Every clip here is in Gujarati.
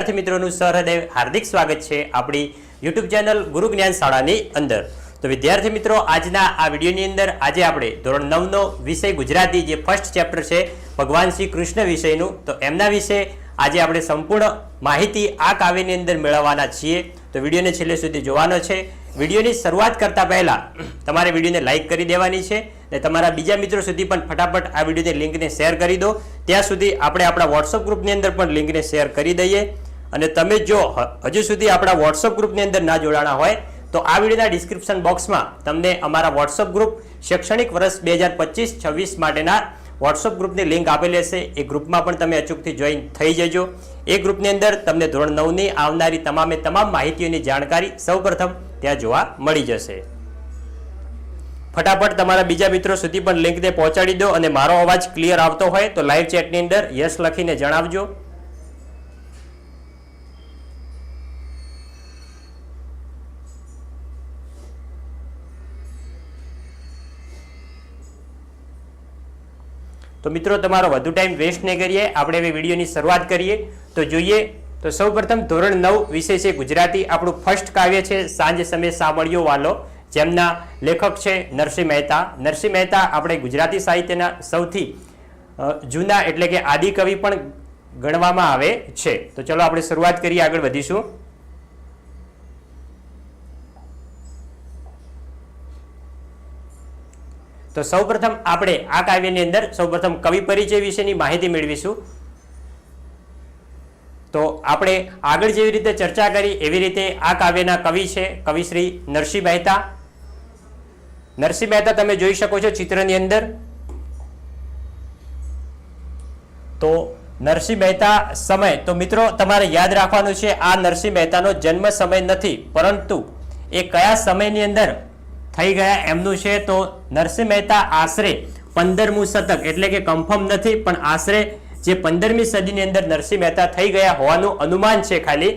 વિદ્યાર્થી મિત્રોનું સહૃદય હાર્દિક સ્વાગત છે આપણી યુટ્યુબ ચેનલ ગુરુ જ્ઞાન શાળાની અંદર. તો વિદ્યાર્થી મિત્રો, આજના આ વિડીયોની અંદર આજે આપણે ધોરણ નવનો વિષય ગુજરાતી જે ફર્સ્ટ ચેપ્ટર છે, ભગવાન શ્રી કૃષ્ણ વિષયનું, તો એમના વિશે આજે આપણે સંપૂર્ણ માહિતી આ કાવ્યની અંદર મેળવવાના છીએ. તો વિડીયોને છેલ્લે સુધી જોવાનો છે. વિડીયોની શરૂઆત કરતા પહેલાં તમારે વિડીયોને લાઇક કરી દેવાની છે અને તમારા બીજા મિત્રો સુધી પણ ફટાફટ આ વિડીયોની લિંકને શેર કરી દો. ત્યાં સુધી આપણે આપણા વોટ્સઅપ ગ્રુપની અંદર પણ લિંકને શેર કરી દઈએ. અને તમે જો હજુ સુધી આપણા વોટ્સઅપ ગ્રુપની અંદર ના જોડાણા હોય, તો આ વિડીયોના ડિસ્ક્રિપ્શન બોક્સમાં તમને અમારા વોટ્સઅપ ગ્રુપ શૈક્ષણિક વર્ષ બે હજાર પચીસ છવ્વીસ માટેના વોટ્સઅપ ગ્રુપની લિંક આપેલી હશે. એ ગ્રુપમાં પણ તમે અચૂકથી જોઈન થઈ જજો. એ ગ્રુપની અંદર તમને ધોરણ નવની આવનારી તમામે તમામ માહિતીઓની જાણકારી સૌપ્રથમ ત્યાં જોવા મળી જશે. ફટાફટ તમારા બીજા મિત્રો સુધી પણ લિંકને પહોંચાડી દો અને મારો અવાજ ક્લિયર આવતો હોય તો લાઈવ ચેટની અંદર યસ લખીને જણાવજો. તો મિત્રો, તમારો વધુ ટાઈમ વેસ્ટ નહીં કરીએ. આપણે હવે વિડીયોની શરૂઆત કરીએ. તો જોઈએ, તો સૌપ્રથમ ધોરણ નવ વિષય છે ગુજરાતી. આપણું ફર્સ્ટ કાવ્ય છે, સાંજ સમય સાંભળ્યો વાલો, જેમના લેખક છે નરસિંહ મહેતા. નરસિંહ મહેતા આપણે ગુજરાતી સાહિત્યના સૌથી જૂના એટલે કે આદિકવિ પણ ગણવામાં આવે છે. તો ચલો આપણે શરૂઆત કરીએ, આગળ વધીશું. તો સૌપ્રથમ આપણે આ કાવ્યની અંદર સૌપ્રથમ કવિ પરિચય વિશેની માહિતી મેળવીશું. તો આપણે આગળ જેવી રીતે ચર્ચા કરી એવી રીતે આ કાવ્યના કવિ છે, કવિ શ્રી નરસિંહ મહેતા. નરસિંહ મહેતા તમે જોઈ શકો છો ચિત્રની અંદર. તો નરસિંહ મહેતા સમય, તો મિત્રો તમારે યાદ રાખવાનું છે આ નરસિંહ મહેતાનો જન્મ સમય નથી, પરંતુ એ કયા સમયની અંદર થઈ ગયા. એમનું છે તો નરસિંહ મહેતા આશરે પંદરમું શતક. એટલે કે કન્ફર્મ નથી, પણ આશરે જે પંદરમી સદીની અંદર નરસિંહ મહેતા થઈ ગયા હોવાનું અનુમાન છે ખાલી.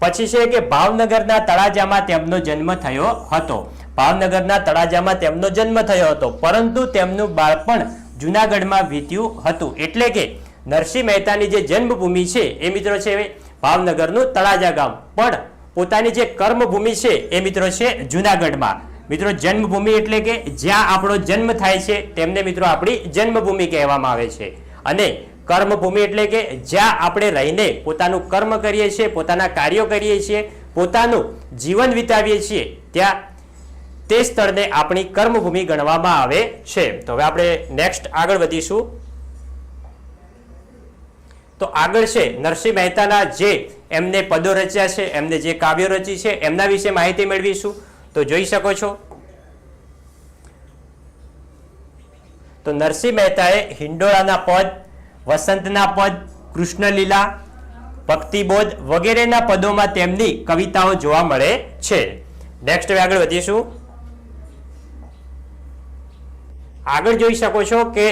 પછી છે કે ભાવનગરના તળાજામાં તેમનો જન્મ થયો હતો. ભાવનગરના તળાજામાં તેમનો જન્મ થયો હતો. પરંતુ તેમનું બાળપણ જુનાગઢમાં વીત્યું હતું. એટલે કે નરસિંહ મહેતાની જે જન્મભૂમિ છે એ મિત્રો છે ભાવનગરનું તળાજા ગામ. પણ પોતાની જે કર્મભૂમિ છે એ મિત્રો છે જુનાગઢમાં. મિત્રો, જન્મભૂમિ એટલે કે જ્યાં આપણો જન્મ થાય છે, તેમને મિત્રો આપણી જન્મભૂમિ કહેવામાં આવે છે. અને કર્મભૂમિ એટલે કે જ્યાં આપણે રહીને પોતાનું કર્મ કરીએ છીએ, પોતાના કાર્યો કરીએ છીએ, પોતાનું જીવન વિતાવીએ છીએ, ત્યાં તે સ્થળને આપણી કર્મભૂમિ ગણવામાં આવે છે. તો હવે આપણે નેક્સ્ટ આગળ વધીશું. તો આગળ છે, નરસિંહ મહેતાના જે એમને પદો રચ્યા છે, એમને જે કાવ્યો રચી છે, એમના વિશે માહિતી મેળવીશું. તો જોઈ શકો છો. તો નરસિંહ મહેતાએ હિંડોળાના પદ, વસંતના પદ, કૃષ્ણલીલા, ભક્તિબોધ વગેરેના પદોમાં તેમની કવિતાઓ જોવા મળે છે. નેક્સ્ટ આગળ વધીશું. આગળ જોઈ શકો છો કે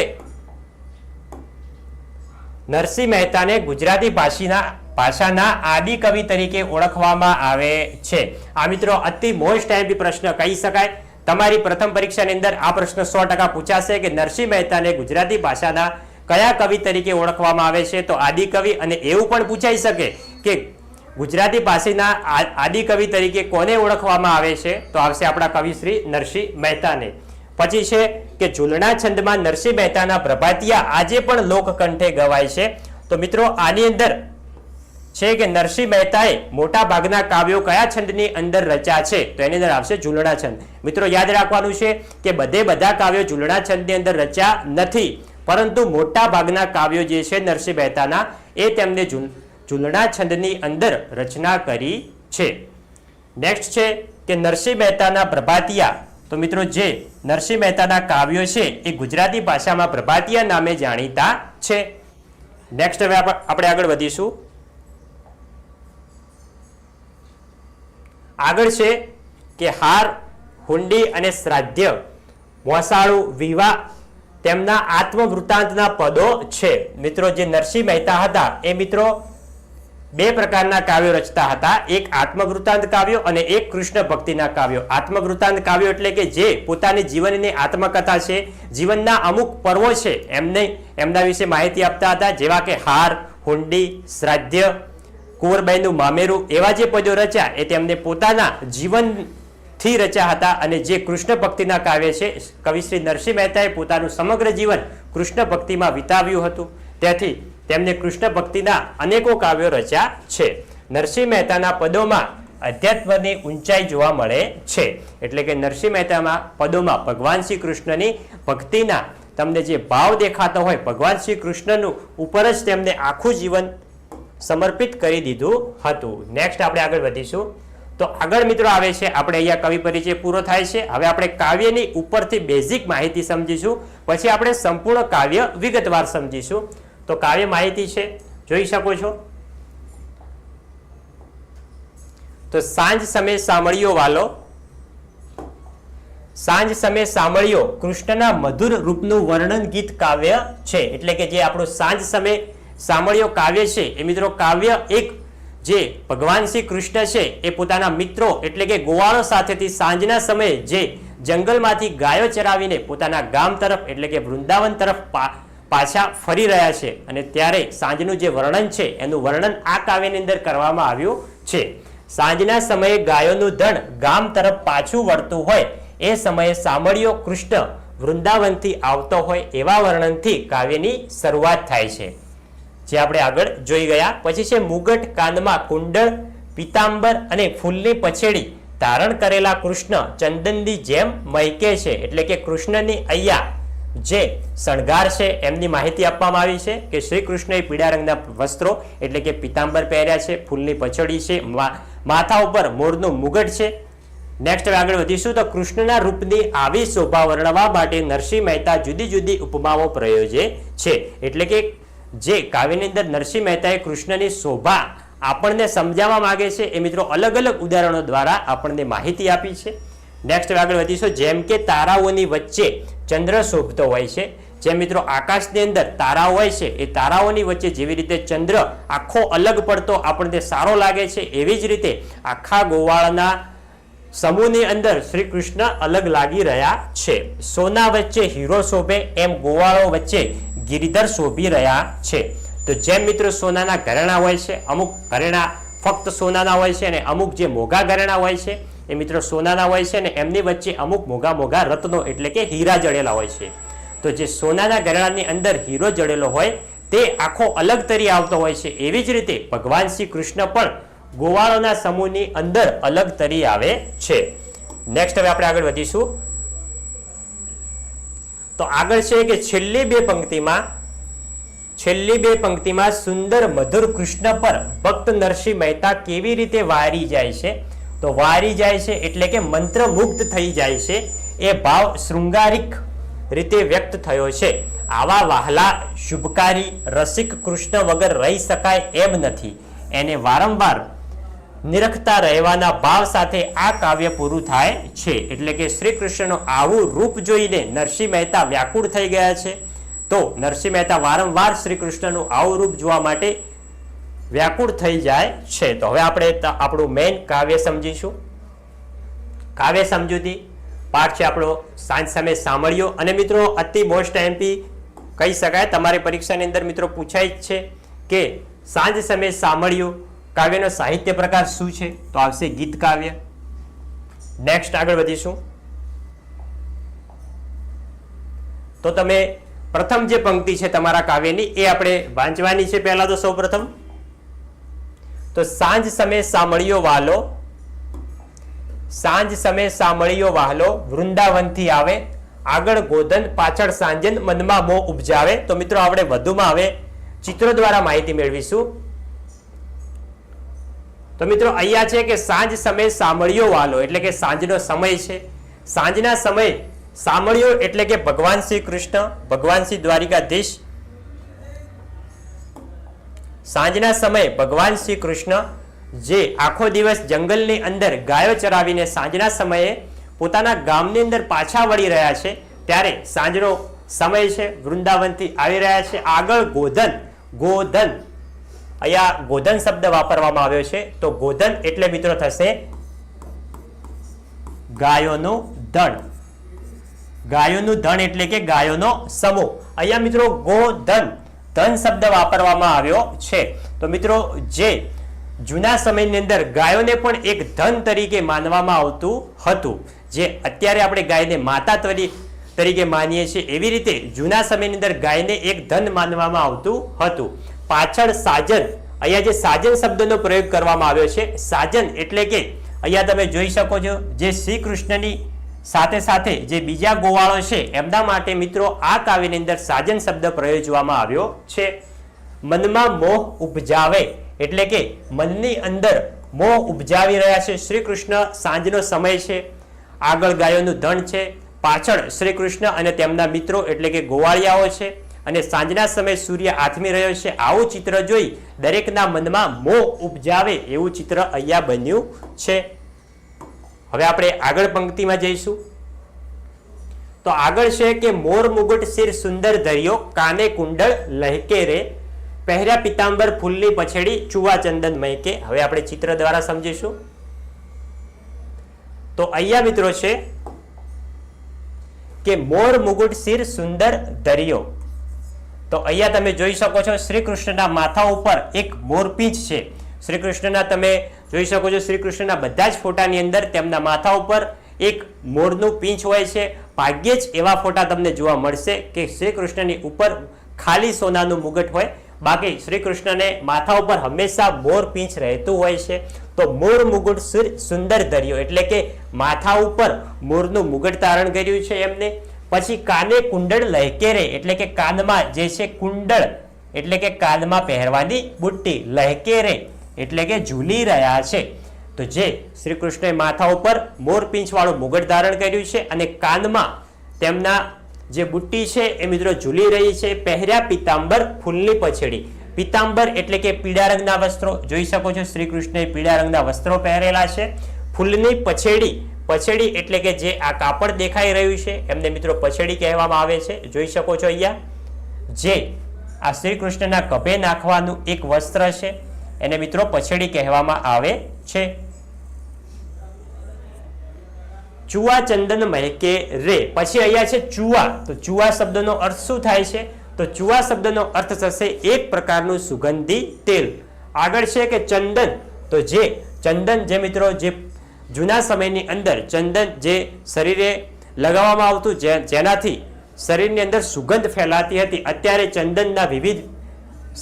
નરસિંહ મહેતાને ગુજરાતી ભાષીના ભાષાના આદિ કવિ તરીકે ઓળખવામાં આવે છે. આ મિત્રો અતિ મોસ્ટ ટાઈમ પ્રશ્ન કહી શકાય. તમારી પ્રથમ પરીક્ષાની અંદર આ પ્રશ્ન સો ટકા પૂછાશે કે નરસિંહ મહેતાને ગુજરાતી ભાષાના કયા કવિ તરીકે ઓળખવામાં આવે છે? તો આદિ કવિ અને એવું પણ પૂછાઈ શકે કે ગુજરાતી ભાષીના આ- આદિ કવિ તરીકે કોને ઓળખવામાં આવે છે? તો આવશે આપણા કવિ શ્રી નરસિંહ મહેતાને. પછી છે કે ઝૂલણા છંદમાં નરસિંહ મહેતાના પ્રભાતિયા આજે પણ લોકકંઠે ગવાય છે. તો મિત્રો આની અંદર છે કે નરસિંહ મહેતાએ મોટા ભાગના કાવ્યો કયા છંદની અંદર રચ્યા છે? તો એની અંદર આવશે ઝૂલણા છંદ. મિત્રો, યાદ રાખવાનું છે કે બધે બધા કાવ્યો ઝૂલણા છંદની અંદર રચ્યા નથી. પરંતુ મોટા ભાગના કાવ્યો જે છે નરસિંહ મહેતાના, એ તેમને ઝૂલણા છંદની અંદર રચના કરી છે. નેક્સ્ટ છે કે નરસિંહ મહેતાના પ્રભાતિયા. તો મિત્રો, જે નરસિંહ મહેતાના કાવ્યો છે, એ ગુજરાતી ભાષામાં પ્રભાતિયા નામે જાણીતા છે. નેક્સ્ટ હવે આપણે આગળ વધીશું. આગળ છે કે હાર, હુંડી અને શ્રાદ્ધ. મોસાળું, વિવાહ તેમના આત્મવૃત્તાંતના પદો છે. મિત્રો, જે નરસિંહ મહેતા હતા, એ મિત્રો બે પ્રકારના કાવ્યો રચતા હતા. એક આત્મવૃત્તાંત કાવ્યો અને એક કૃષ્ણ ભક્તિના કાવ્યો. આત્મવૃત્તાંત કાવ્યો એટલે કે જે પોતાની જીવનની આત્મકથા છે, જીવનના અમુક પર્વો છે. એમને, એમના વિશે માહિતી આપતા હતા, જેવા કે હાર, હુંડી, શ્રાદ્ધ કુંવરબાઈનું મામેરું એવા જે પદો રચ્યા એ તેમને પોતાના જીવનથી રચ્યા હતા અને જે કૃષ્ણ ભક્તિના કાવ્ય છે, કવિ શ્રી નરસિંહ મહેતાએ પોતાનું સમગ્ર જીવન કૃષ્ણ ભક્તિમાં વિતાવ્યું હતું. તેથી તેમને કૃષ્ણ ભક્તિના અનેકો કાવ્યો રચ્યા છે. નરસિંહ મહેતાના પદોમાં અધ્યાત્મની ઊંચાઈ જોવા મળે છે. એટલે કે નરસિંહ મહેતામાં પદોમાં ભગવાન શ્રી કૃષ્ણની ભક્તિના તમને જે ભાવ દેખાતો હોય, ભગવાન શ્રી કૃષ્ણનું ઉપર જ તેમને આખું જીવન સમર્પિત કરી દીધું હતું. નેક્સ્ટ આપણે આગળ વધીશું. તો આગળ મિત્રો આવે છે, આપણે અહીંયા કવિ પરિચય પૂરો થાય છે. હવે આપણે કાવ્યની ઉપરથી બેઝિક માહિતી સમજીશું. પછી આપણે સંપૂર્ણ કાવ્ય વિગતવાર સમજીશું. તો કાવ્ય માહિતી છે, જોઈ શકો છો. તો સાંજ સમય સાંભળ્યો વાલો. સાંજ સમય સાંભળ્યો કૃષ્ણના મધુર રૂપનું વર્ણન ગીત કાવ્ય છે. એટલે કે જે આપણું સાંજ સમય સાંભળ્યો કાવ્ય છે. એ મિત્રો કાવ્ય એક જે ભગવાન શ્રી કૃષ્ણ છે, એ પોતાના મિત્રો એટલે કે ગોવાળો સાથેથી સાંજના સમયે જે જંગલમાંથી ગાયો ચરાવીને પોતાના ગામ તરફ એટલે કે વૃંદાવન તરફ પાછા ફરી રહ્યા છે. અને ત્યારે સાંજનું જે વર્ણન છે, એનું વર્ણન આ કાવ્યની અંદર કરવામાં આવ્યું છે. સાંજના સમયે ગાયોનું ધણ ગામ તરફ પાછું વળતું હોય, એ સમયે સાંભળ્યો કૃષ્ણ વૃંદાવનથી આવતો હોય એવા વર્ણનથી કાવ્યની શરૂઆત થાય છે. જે આપણે આગળ જોઈ ગયા. પછી છે મુગટ કાનમાં કુંડળ, પીતાંબર અને ફૂલની પછેડી ધારણ કરેલા કૃષ્ણ ચંદનની જેમ મહેકે છે. એટલે કે કૃષ્ણની અહીંયા જે શણગાર છે એમની માહિતી આપવામાં આવી છે કે શ્રી કૃષ્ણએ પીળા રંગના વસ્ત્રો એટલે કે પીતાંબર પહેર્યા છે, ફૂલની પછડી છે માથા ઉપર મોરનું મુગટ છે. નેક્સ્ટ હવે આગળ વધીશું તો કૃષ્ણના રૂપની આવી શોભા વર્ણવા માટે નરસિંહ મહેતા જુદી જુદી ઉપમાઓ પ્રયોજે છે. એટલે કે જે કાવ્યની અંદર નરસિંહ મહેતાએ કૃષ્ણની શોભા આપણને સમજાવવા માગે છે એ મિત્રો અલગ અલગ ઉદાહરણો દ્વારા આપણને માહિતી આપી છે. નેક્સ્ટ આગળ વધીશું. જેમ કે તારાઓની વચ્ચે ચંદ્ર શોભતો હોય છે. જે મિત્રો આકાશની અંદર તારાઓ હોય છે, એ તારાઓની વચ્ચે જેવી રીતે ચંદ્ર આખો અલગ પડતો આપણને સારો લાગે છે, એવી જ રીતે આખા ગોવાળના સમૂહની અંદર શ્રી કૃષ્ણ અલગ લાગી રહ્યા છે. સોના વચ્ચે હીરો શોભે, એમ ગોવાળો વચ્ચે ગિરિધર શોભી રહ્યા છે. તો જેમ મિત્રો સોનાના ઘરેણા હોય છે, અમુક ઘરેણા ફક્ત સોનાના હોય છે અને અમુક જે મોઘા ઘરેણા હોય છે, એ મિત્રો સોનાના હોય છે અને એમની વચ્ચે અમુક મોઘા મોઘા રત્નો એટલે કે હીરા જડેલા હોય છે. તો જે સોનાના ઘરેણાની અંદર હીરો જડેલો હોય, તે આખો અલગ તરી આવતો હોય છે. એવી જ રીતે ભગવાન શ્રી કૃષ્ણ પણ ગોવાળોના સમૂહની અંદર અલગ તરી આવે છે. નેક્સ્ટ હવે આપણે આગળ વધીશું. તો આગળ છે કે છેલ્લી બે પંક્તિમાં, છેલ્લી બે પંક્તિમાં સુંદર મધુર કૃષ્ણ પર ભક્ત નરસિંહ મહેતા કેવી રીતે વારી જાય છે? તો વારી જાય છે એટલે કે મંત્રમુગ્ધ થઈ જાય છે. એ ભાવ શૃંગારિક રીતે વ્યક્ત થયો છે. આવા વહાલા, શુભકારી, રસિક કૃષ્ણ વગર રહી શકાય એમ નથી. એને વારંવાર નિરખતા રહેવાના ભાવ સાથે આ કાવ્ય પૂરું થાય છે. એટલે કે શ્રી કૃષ્ણનું આવું રૂપ જોઈને નરસિંહ મહેતા વ્યાકુળ થઈ ગયા છે. તો નરસિંહ મહેતા વારંવાર શ્રી કૃષ્ણનું આવું રૂપ જોવા માટે વ્યાકુળ થઈ જાય છે. તો હવે આપણે આપણું મેઇન કાવ્ય સમજીશું. કાવ્ય સમજૂતી પાઠ છે આપણો સાંજ સામે સાંભળ્યો. અને મિત્રો, અતિ મોસ્ટ એમપી કહી શકાય, તમારી પરીક્ષાની અંદર મિત્રો પૂછાય જ છે કે સાંજ સમય સાંભળ્યો કાવ્યનો સાહિત્ય પ્રકાર શું છે? તો આવશે ગીત કાવ્ય. નેક્સ્ટ આગળ વધીશું. તો તમે પ્રથમ જે પંક્તિ છે તમારા કાવ્યની, એ આપણે વાંચવાની છે પહેલા તો સૌપ્રથમ. તો સાંજ સમય સાંભળ્યો વાલો, સાંજ સમય સાંભળ્યો વાહલો વૃંદાવનથી આવે, આગળ ગોધન, પાછળ સાંજન, મનમાં મોહ ઉપજાવે. તો મિત્રો, આપણે વધુમાં હવે ચિત્રો દ્વારા માહિતી મેળવીશું. તો મિત્રો, અહીંયા છે કે સાંજ સમય સાંભળ્યો વાલો, એટલે કે સાંજનો સમય છે. સાંજના સમય સાંભળ્યો એટલે કે ભગવાન શ્રી કૃષ્ણ, ભગવાન શ્રી દ્વારિકાધીશ. સાંજના સમયે ભગવાન શ્રી કૃષ્ણ જે આખો દિવસ જંગલની અંદર ગાયો ચરાવીને સાંજના સમયે પોતાના ગામની અંદર પાછા વળી રહ્યા છે, ત્યારે સાંજનો સમય છે, વૃંદાવનથી આવી રહ્યા છે. આગળ ગોધન ગોધન. અહીંયા ગોધન શબ્દ વાપરવામાં આવ્યો છે. તો ગોધન એટલે મિત્રો થશે ગાયોનું ધણ. ગાયોનું ધન એટલે કે ગાયોનો સમૂહ. અહીંયા મિત્રો ગોધન, ધન શબ્દ વાપરવામાં આવ્યો છે. તો મિત્રો જે જૂના સમયની અંદર ગાયોને પણ એક ધન તરીકે માનવામાં આવતું હતું, જે અત્યારે આપણે ગાયને માતા તરી- તરીકે માનીએ છીએ, એવી રીતે જૂના સમયની અંદર ગાયને એક ધન માનવામાં આવતું હતું. પાછળ સાજન, અહીંયા જે સાજન શબ્દનો પ્રયોગ કરવામાં આવ્યો છે, સાજન એટલે કે અહીંયા તમે જોઈ શકો છો જે શ્રી કૃષ્ણની સાથે સાથે જે બીજા ગોવાળો છે, એમના માટે મિત્રો આ કાવ્યની અંદર સાજન શબ્દ પ્રયોજવામાં આવ્યો છે. મનમાં મોહ ઉપજાવે એટલે કે મનની અંદર મોહ ઉપજાવી રહ્યા છે. શ્રી કૃષ્ણ સાંજનો સમય છે, આગળ ગાયોનું ધન છે, પાછળ શ્રી કૃષ્ણ અને તેમના મિત્રો એટલે કે ગોવાળિયાઓ છે. અને સાંજના સમયે સૂર્ય આથમી રહ્યો છે. આવું ચિત્ર જોઈ દરેકના મનમાં મોહ ઉપજાવે એવું ચિત્ર અહીંયા બન્યું છે. હવે આપણે આગળ પંક્તિમાં જઈશું. તો આગળ છે કે મોર મુગુટ શિર સુંદર ધર્યો, કાને કુંડળ લહેકે રે. પહેર્યા પિતાંબર ફૂલની પછેડી ચુવા ચંદન મહેકે. હવે આપણે ચિત્ર દ્વારા સમજીશું. તો અહીંયા મિત્રો છે કે મોર મુગુટ શિર સુંદર ધર્યો. તો અહીંયા તમે જોઈ શકો છો શ્રી કૃષ્ણના માથા ઉપર એક મોરપીંછ છે. શ્રી કૃષ્ણના તમે જોઈ શકો છો શ્રી કૃષ્ણના બધા જ ફોટાની અંદર તેમના માથા ઉપર એક મોરનું પીંછ હોય છે. ભાગ્યે જ એવા ફોટા તમને જોવા મળશે કે શ્રી કૃષ્ણની ઉપર ખાલી સોનાનું મુગટ હોય. બાકી શ્રી કૃષ્ણને માથા ઉપર હંમેશા મોર પીંછ રહેતું હોય છે. તો મોર મુગટ સુંદર ધર્યો એટલે કે માથા ઉપર મોરનું મુગટ ધારણ કર્યું છે એમને. પછી કાને કુંડળ લહેકેરે એટલે કે કાનમાં જે છે કુંડળ, એટલે કે કાનમાં પહેરવાની બુટ્ટી લહેકેરે એટલે કે ઝૂલી રહ્યા છે. તો જે શ્રી કૃષ્ણએ માથા ઉપર મોરપીંછ વાળું મુગટ ધારણ કર્યું છે અને કાનમાં તેમના જે બુટ્ટી છે એ મિત્રો ઝૂલી રહી છે, પહેર્યા પિતાંબર ફૂલની પછેડી. પિતાંબર એટલે કે પીળા રંગના વસ્ત્રો. જોઈ શકો છો શ્રી કૃષ્ણએ પીળા રંગના વસ્ત્રો પહેરેલા છે. ફૂલની પછેડી પછેડી એટલે કે જે આ કાપડ દેખાઈ રહ્યું છે, એમને મિત્રો પછેડી કહેવામાં આવે છે. જોઈ શકો છો અહીંયા. જે આ શ્રી કૃષ્ણના કભે નાખવાનું એક વસ્ત્ર છે, એને મિત્રો પછેડી કહેવામાં આવે છે. ચુવા ચંદન મહેકે રે. પછી અહીંયા છે ચુવા. તો ચુવા શબ્દનો અર્થ શું થાય છે? તો ચુવા શબ્દનો અર્થ થશે એક પ્રકારનું સુગંધી તેલ. આગળ છે કે ચંદન. તો જે ચંદન જે મિત્રો જે જૂના સમયની અંદર ચંદન જે શરીરે લગાવવામાં આવતું જેનાથી શરીરની અંદર સુગંધ ફેલાતી હતી, અત્યારે ચંદનના વિવિધ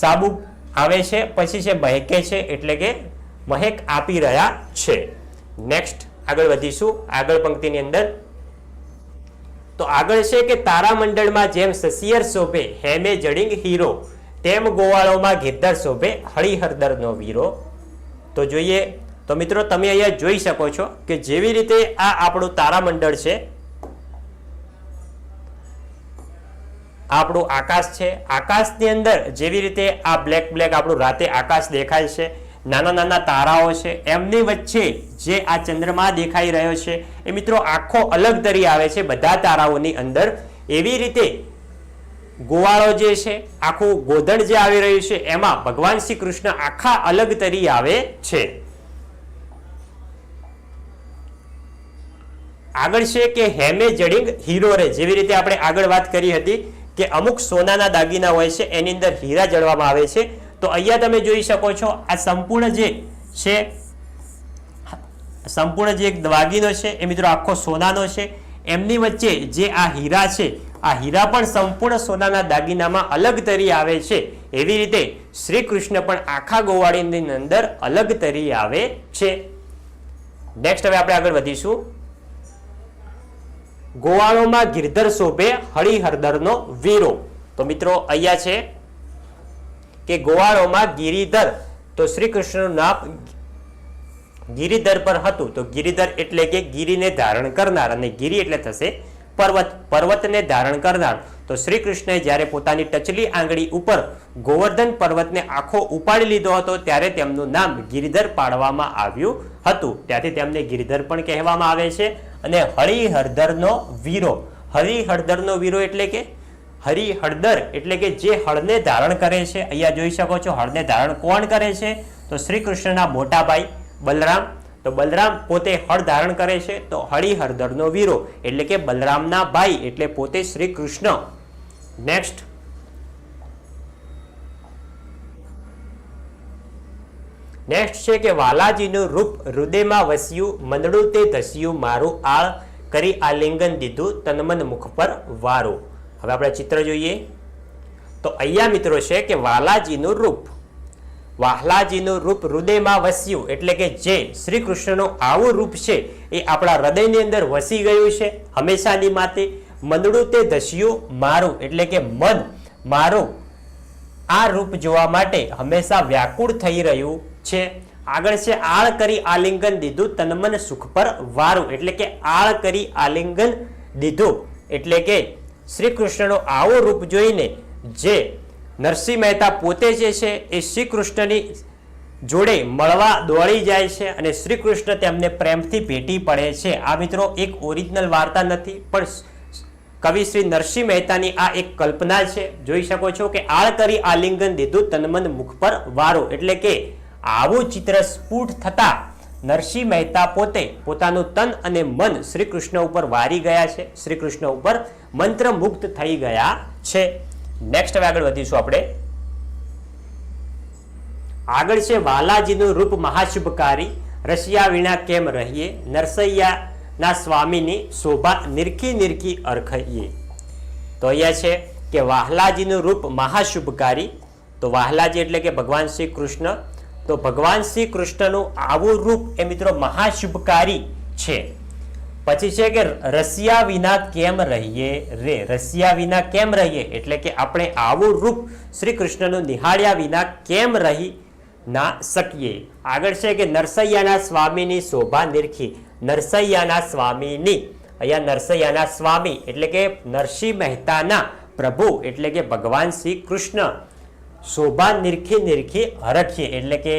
સાબુ આવે છે, પછી છે મહેકે છે, એટલે કે મહેક આપી રહ્યા છે. નેક્સ્ટ આગળ વધીશું. આગળ પંક્તિની અંદર. તો આગળ છે કે તારામંડળમાં જેમ સસિયર શોભે, હેમે જડિંગ હીરો, તેમ ગોવાળોમાં ગિરધર શોભે હળીહરદરનો વીરો. તો જોઈએ તો મિત્રો, તમે અહીંયા જોઈ શકો છો કે જેવી રીતે આ આપણું તારામંડળ છે, આપણું આકાશ છે. આકાશની અંદર જેવી રીતે આ બ્લેક બ્લેક આપણું રાતે આકાશ દેખાય છે, નાના નાના તારાઓ છે, એમની વચ્ચે જે આ ચંદ્રમા દેખાઈ રહ્યો છે, એ મિત્રો આખો અલગ તરી આવે છે બધા તારાઓની અંદર. એવી રીતે ગોવાળો જે છે, આખું ગોધણ જે આવી રહ્યું છે, એમાં ભગવાન શ્રી કૃષ્ણ આખા અલગ તરી આવે છે. આગળ છે કે હેમે જડિંગ હીરો રે. જેવી રીતે આપણે આગળ વાત કરી હતી કે અમુક સોનાના દાગીના હોય છે, એની અંદર હીરા જળવામાં આવે છે. તો અહીંયા તમે જોઈ શકો છો, આ સંપૂર્ણ જે છે, સંપૂર્ણ જે એક દાગીનો છે, એ મિત્રો આખો સોનાનો છે. એમની વચ્ચે જે આ હીરા છે, આ હીરા પણ સંપૂર્ણ સોનાના દાગીનામાં અલગ તરી આવે છે. એવી રીતે શ્રી કૃષ્ણ પણ આખા ગોવાળીની અંદર અલગ તરી આવે છે. નેક્સ્ટ હવે આપણે આગળ વધીશું. ગોવાળોમાં ગિરધર શોભે હળીહરદરનો વીરો. તો મિત્રો, અહીંયા છે કે ગોવાળોમાં ગિરિધર, તો શ્રી કૃષ્ણનું નામ ગિરિધર પર હતું. તો ગિરિધર એટલે કે ગિરિને ધારણ કરનાર અને ગિરી એટલે થશે પર્વત, પર્વતને ધારણ કરનાર. તો શ્રી કૃષ્ણએ જ્યારે પોતાની ટચલી આંગળી ઉપર ગોવર્ધન પર્વતને આખો ઉપાડી લીધો હતો, ત્યારે તેમનું નામ ગિરિધર પાડવામાં આવ્યું હતું. ત્યાંથી તેમને ગિરિધર પણ કહેવામાં આવે છે. અને હરિહરધરનો વીરો. હરિહરધરનો વીરો એટલે કે? હરિહળદર એટલે કે જે હળને ધારણ કરે છે. અહીંયા જોઈ શકો છો હળને ધારણ કોણ કરે છે? તો શ્રી કૃષ્ણના મોટા બલરામ. તો બલરામ પોતે હળ ધારણ કરે છે. તો હળીહળદરનો વીરો એટલે કે બલરામના ભાઈ એટલે પોતે શ્રી કૃષ્ણ નેક્સ્ટ નેક્સ્ટ છે કે વાલાજીનું રૂપ હૃદયમાં વસ્યું મંદડું તે ધસ્યું, મારું આળ કરી આલિંગન દીધું, તનમન મુખ પર વારું. હવે આપણે ચિત્ર જોઈએ. તો અહીંયા મિત્રો છે કે વાલાજીનું રૂપ. વાહલાજીનું રૂપ હૃદયમાં વસ્યું એટલે કે જે શ્રી કૃષ્ણનું આવું રૂપ છે એ આપણા હૃદયની અંદર વસી ગયું છે હંમેશાની માટે મંદડું તે ધસ્યું, મારું એટલે કે મન. મારું આ રૂપ જોવા માટે હંમેશા વ્યાકુળ થઈ રહ્યું. છે. આગળ છે, આળ કરી આલિંગન દીધું, તનમન સુખ પર વારું. એટલે કે આળ કરી આલિંગન દીધું. એટલે કે શ્રી કૃષ્ણનો આવો રૂપ જોઈને જે નરસિંહ મહેતા પોતે જે છે, એ શ્રી કૃષ્ણની જોડે મળવા દોડી જાય છે અને શ્રી કૃષ્ણ તેમને પ્રેમથી ભેટી પડે છે. આ મિત્રો એક ઓરિજિનલ વાર્તા નથી, પણ કવિ શ્રી નરસિંહ મહેતાની આ એક કલ્પના છે. જોઈ શકો છો કે આળ કરી આલિંગન દીધું, તનમન મુખ પર વારો. એટલે કે આવું ચિત્ર સ્ફુટ થતા નરસિંહ મહેતા પોતે પોતાનું તન અને મન શ્રી કૃષ્ણ ઉપર વારી ગયા છે. શ્રી કૃષ્ણ ઉપર મંત્રમુગ્ધ થઈ ગયા છે. નેક્સ્ટ હવે આગળ વધીશું આપણે. આગળ છે વાલાજીનું રૂપ મહાશુભકારી. રશિયા વિના કેમ રહીએ? નરસૈયાના સ્વામીની શોભા નિરખી નિરખી અરખઈએ. તો અહીંયા છે કે વાહલાજીનું રૂપ મહાશુભકારી. તો વાહલાજી એટલે કે ભગવાન શ્રી કૃષ્ણ તો ભગવાન શ્રી કૃષ્ણનું આવું રૂપ એ મિત્રો મહાશુભકારી છે. પછી છે કે રસિયા વિના કેમ રહીએ રે? રસિયા વિના કેમ રહીએ? એટલે કે આપણે આવું રૂપ શ્રી કૃષ્ણનું નિહાળ્યા વિના કેમ રહી ના શકીએ? આગળ છે કે નરસૈયાના સ્વામીની શોભા નિરખી. નરસૈયાના સ્વામીની, અહીંયા નરસૈયાના સ્વામી એટલે કે નરસિંહ મહેતાના પ્રભુ એટલે કે ભગવાન શ્રી કૃષ્ણ શોભા નિરખી નિરખી હરખીએ. એટલે કે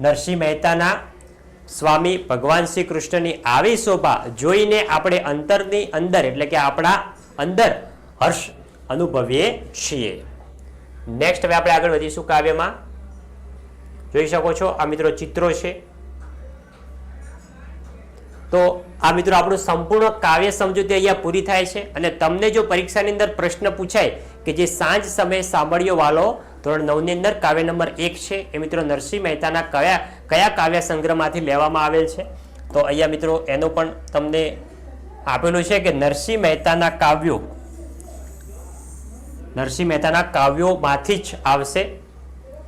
નરસિંહ મહેતાના સ્વામી ભગવાન શ્રી કૃષ્ણની આવી શોભા જોઈને આપણે અંતરની અંદર, એટલે કે આપણા અંદર હર્ષ અનુભવીએ છીએ. નેક્સ્ટ હવે આપણે આગળ વધીશું કાવ્યમાં. જોઈ શકો છો, આ મિત્રો ચિત્રો છે. તો આ મિત્રો આપણું સંપૂર્ણ કાવ્ય સમજૂતી અહીંયા પૂરી થાય છે અને તમને જો પરીક્ષાની અંદર પ્રશ્ન પૂછાય કે જે સાંજ સમયે સાંભળ્યો વાલો, ધોરણ નવની અંદર કાવ્ય નંબર એક છે, એ મિત્રો નરસિંહ મહેતાના કયા કયા કાવ્ય સંગ્રહમાંથી લેવામાં આવેલ છે? તો અહીંયા મિત્રો એનો પણ તમને આપેલું છે કે નરસિંહ મહેતાના કાવ્યો, નરસિંહ મહેતાના કાવ્યોમાંથી જ આવશે.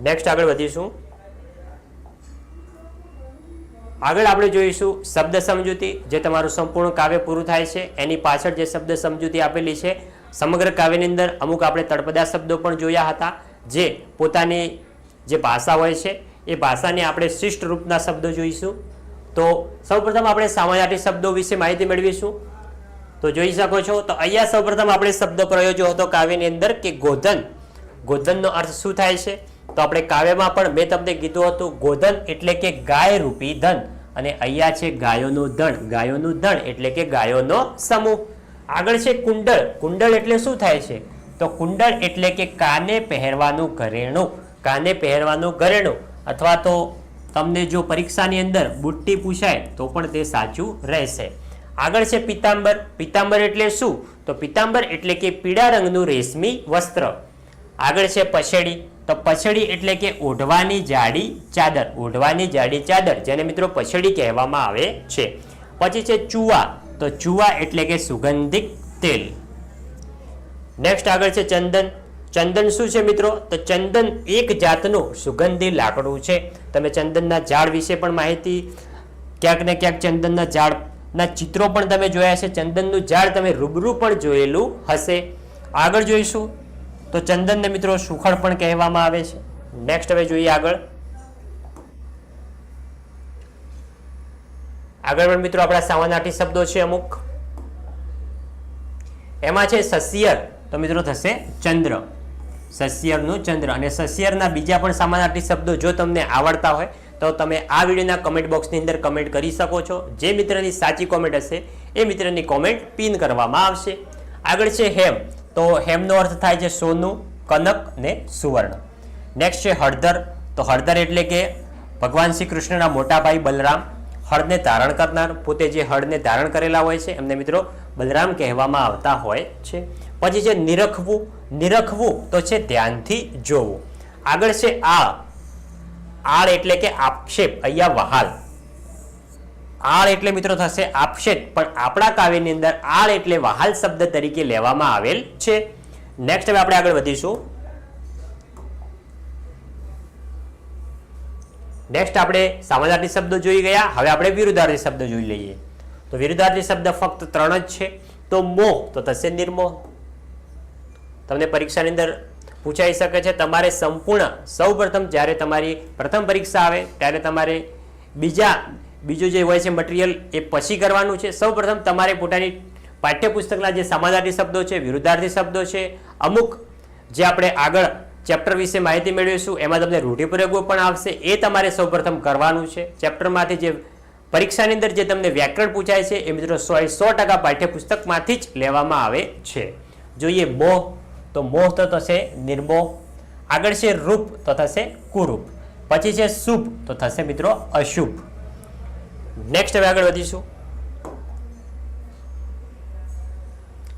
નેક્સ્ટ આગળ વધીશું. આગળ આપણે જોઈશું શબ્દ સમજૂતી, જે તમારું સંપૂર્ણ કાવ્ય પૂરું થાય છે. એની પાછળ જે શબ્દ સમજૂતી આપેલી છે, સમગ્ર કાવ્યની અંદર અમુક આપણે તળપદા શબ્દો પણ જોયા હતા, જે પોતાની જે ભાષા હોય છે, એ ભાષાને આપણે શિષ્ટ રૂપના શબ્દો જોઈશું. તો સૌપ્રથમ આપણે સામાન્યાર્થી શબ્દો વિશે માહિતી મેળવીશું. તો જોઈ શકો છો, તો અહીંયા સૌપ્રથમ આપણે શબ્દ પ્રયોજ્યો હતો કાવ્યની અંદર કે ગોધન. ગોધનનો અર્થ શું થાય છે? તો આપણે કાવ્યમાં પણ મેં તમને કીધું હતું, ગોધન એટલે કે ગાય રૂપી ધન. અને અહીંયા છે ગાયોનું ધણ. ગાયોનું ધણ એટલે કે ગાયોનો સમૂહ. આગળ છે કુંડળ. કુંડળ એટલે શું થાય છે? તો કુંડળ એટલે કે કાને પહેરવાનું ઘરેણું. કાને પહેરવાનું ઘરેણું. અથવા તો તમને જો પરીક્ષાની અંદર બુટ્ટી પૂછાય, તો પણ તે સાચું રહેશે. આગળ છે પિતાંબર. પિતાંબર એટલે શું? તો પિતાંબર એટલે કે પીળા રંગનું રેશમી વસ્ત્ર. આગળ છે પછેડી. તો પછડી એટલે કે ઓઢવાની જાડી ચાદર, ઓઢવાની જાડી ચાદર, જેને મિત્રો પછડી કહેવામાં આવે છે. પછી છે ચૂવા, તો ચૂવા એટલે કે સુગંધિત તેલ. નેક્સ્ટ આગળ છે ચંદન. ચંદન શું છે મિત્રો? તો ચંદન એક જાતનું સુગંધી લાકડું છે. તમે ચંદનના ઝાડ વિશે પણ માહિતી, ક્યાંક ને ક્યાંક ચંદનના ઝાડના ચિત્રો પણ તમે જોયા છે ચંદનનું ઝાડ તમે રૂબરૂ પણ જોયેલું હશે. આગળ જોઈશું. તો ચંદનને મિત્રો સુખડ પણ કહેવામાં આવે છે. નેક્સ્ટ હવે જોઈએ આગળ. આગળ પણ મિત્રો આપણા સાવનાટી શબ્દો છે અમુક. એમાં છે સસિયર. તો મિત્રો થશે ચંદ્ર. સસિયરનું ચંદ્ર. અને સસિયરના બીજા પણ સામાનાર્થી શબ્દો જો તમને આવડતા હોય, તો તમે આ વિડીયોના કમેન્ટ બોક્સની અંદર કમેન્ટ કરી શકો છો. જે મિત્રની સાચી કોમેન્ટ હશે, એ મિત્રની કોમેન્ટ પિન કરવામાં આવશે. આગળ છે હેમ. તો હેમનો અર્થ થાય છે સોનું, કનક ને સુવર્ણ. નેક્સ્ટ છે હળદર. તો હળદર એટલે કે ભગવાન શ્રી કૃષ્ણના મોટા ભાઈ બલરામ હળને ધારણ કરનાર. પોતે જે હળને ધારણ કરેલા હોય છે, એમને મિત્રો બલરામ કહેવામાં આવતા હોય છે. પછી છે નિરખવું. નિરખવું તો છે ધ્યાનથી જોવું. આગળ છે આ આળ એટલે કે આક્ષેપ, અહીંયા વહાલ. આળ એટલે મિત્રો થશે આક્ષેપ પણ આપણા કાવ્યની અંદર આળ એટલે વહાલ શબ્દ તરીકે લેવામાં આવેલ છે. નેક્સ્ટ હવે આપણે આગળ વધીશું. નેક્સ્ટ આપણે સામાનાર્થી શબ્દો જોઈ ગયા. હવે આપણે વિરુદ્ધાર્થી શબ્દ જોઈ લઈએ. તો વિરુદ્ધાર્થી શબ્દ ફક્ત ત્રણ જ છે. તો મોહ તો થશે નિર્મોહ તમને પરીક્ષાની અંદર પૂછાઈ શકે છે, તમારે સંપૂર્ણ સૌપ્રથમ જ્યારે તમારી પ્રથમ પરીક્ષા આવે, ત્યારે તમારે બીજા બીજું જે હોય છે મટીરિયલ એ પછી કરવાનું છે. સૌપ્રથમ તમારે પોતાની પાઠ્યપુસ્તકના જે સમાનાર્થી શબ્દો છે, વિરુદ્ધાર્થી શબ્દો છે, અમુક જે આપણે આગળ ચેપ્ટર વિશે માહિતી મેળવીશું, એમાં તમને રૂઢિપ્રયોગો પણ આવશે. એ તમારે સૌપ્રથમ કરવાનું છે. ચેપ્ટરમાંથી જે પરીક્ષાની અંદર જે તમને વ્યાકરણ પૂછાય છે, એ મિત્રો સો સો ટકા પાઠ્યપુસ્તકમાંથી જ લેવામાં આવે છે. જોઈએ મોહ, તો મોહ તો થશે નિર્મોહ. આગળ છે રૂપ, તો થશે કુરૂપ. પછી છે શુભ, તો થશે મિત્રો અશુભ. નેક્સ્ટ હવે આગળ વધીશું.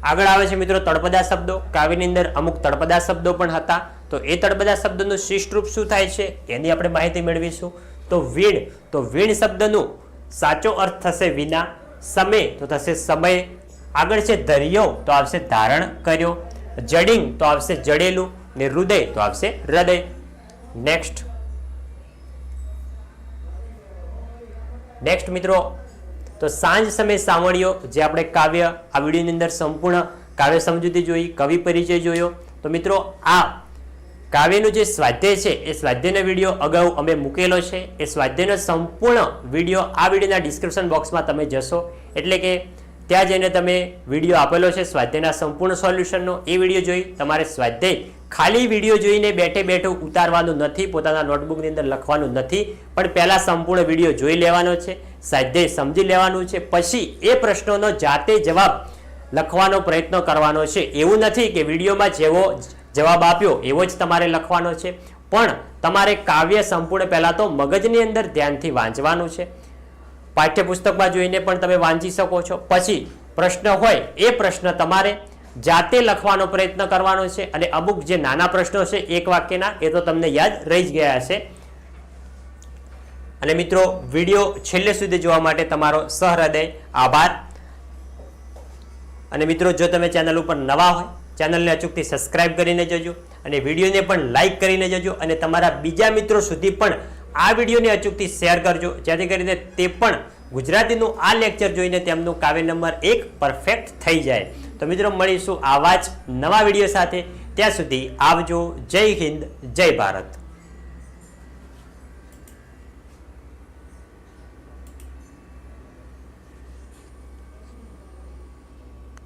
આગળ આવે છે મિત્રો તળપદા શબ્દો. કાવ્યની અંદર અમુક તળપદા શબ્દો પણ હતા. તો એ તળપદા શબ્દનું શિષ્ટ રૂપ શું થાય છે? એની આપણે માહિતી મેળવીશું. તો વીણ તો વીણ શબ્દનું સાચો અર્થ થશે વિના સમય, તો થશે સમય. આગળ છે ધર્યો, તો આવશે ધારણ કર્યો. જડિંગ, તો આવશે જડેલું. ને હૃદય, તો આવશે હૃદય. નેક્સ્ટ નેક્સ્ટ મિત્રો, તો સાંજ સમય સાવણીઓ જે આપણે કાવ્ય આ વિડીયોની અંદર સંપૂર્ણ કાવ્ય સમજૂતી જોઈ, કવિ પરિચય જોયો. તો મિત્રો, આ કાવ્યનું જે સ્વાધ્યાય છે, એ સ્વાધ્યાયનો વીડિયો અગાઉ અમે મૂકેલો છે. એ સ્વાધ્યાયનો સંપૂર્ણ વીડિયો આ વિડીયોના ડિસ્ક્રિપ્શન બોક્સમાં તમે જશો. એટલે કે ત્યાં જઈને તમે વીડિયો આપેલો છે સ્વાધ્યાયના સંપૂર્ણ સોલ્યુશનનો એ વીડિયો જોઈ તમારે સ્વાધ્યાય ખાલી વીડિયો જોઈને બેઠે બેઠો ઉતારવાનું નથી, પોતાના નોટબુકની અંદર લખવાનું નથી, પણ પહેલાં સંપૂર્ણ વીડિયો જોઈ લેવાનો છે, સાધ્ય સમજી લેવાનું છે, પછી એ પ્રશ્નોનો જાતે જવાબ લખવાનો પ્રયત્ન કરવાનો છે. એવું નથી કે વિડીયોમાં જેવો જવાબ આપ્યો, એવો જ તમારે લખવાનો છે. પણ તમારે કાવ્ય સંપૂર્ણ પહેલાં તો મગજની અંદર ધ્યાનથી વાંચવાનું છે. પાઠ્યપુસ્તકમાં જોઈને પણ તમે વાંચી શકો છો. પછી પ્રશ્ન હોય, એ પ્રશ્ન તમારે જાતે લખવાનો પ્રયત્ન કરવાનો છે અને અમુક જે નાના પ્રશ્નો છે એક વાક્યના, એ તો તમને યાદ રહી જ ગયા હશે. અને મિત્રો, વીડિયો છેલ્લે સુધી જોવા માટે તમારો સહૃદય, આભાર. અને મિત્રો, જો તમે ચેનલ ઉપર નવા હોય, ચેનલને અચૂકથી સબસ્ક્રાઇબ કરીને જજો અને વિડીયોને પણ લાઇક કરીને જજો અને તમારા બીજા મિત્રો સુધી પણ આ વિડીયોને અચૂકથી શેર કરજો. જેથી કરીને તે પણ ગુજરાતીનું આ લેક્ચર જોઈને તેમનું કાવ્ય નંબર એક પરફેક્ટ થઈ જાય. તો મિત્રો મળીશું આવા જ નવા વીડિયો સાથે. ત્યાં સુધી આવજો. જય હિન્દ, જય ભારત.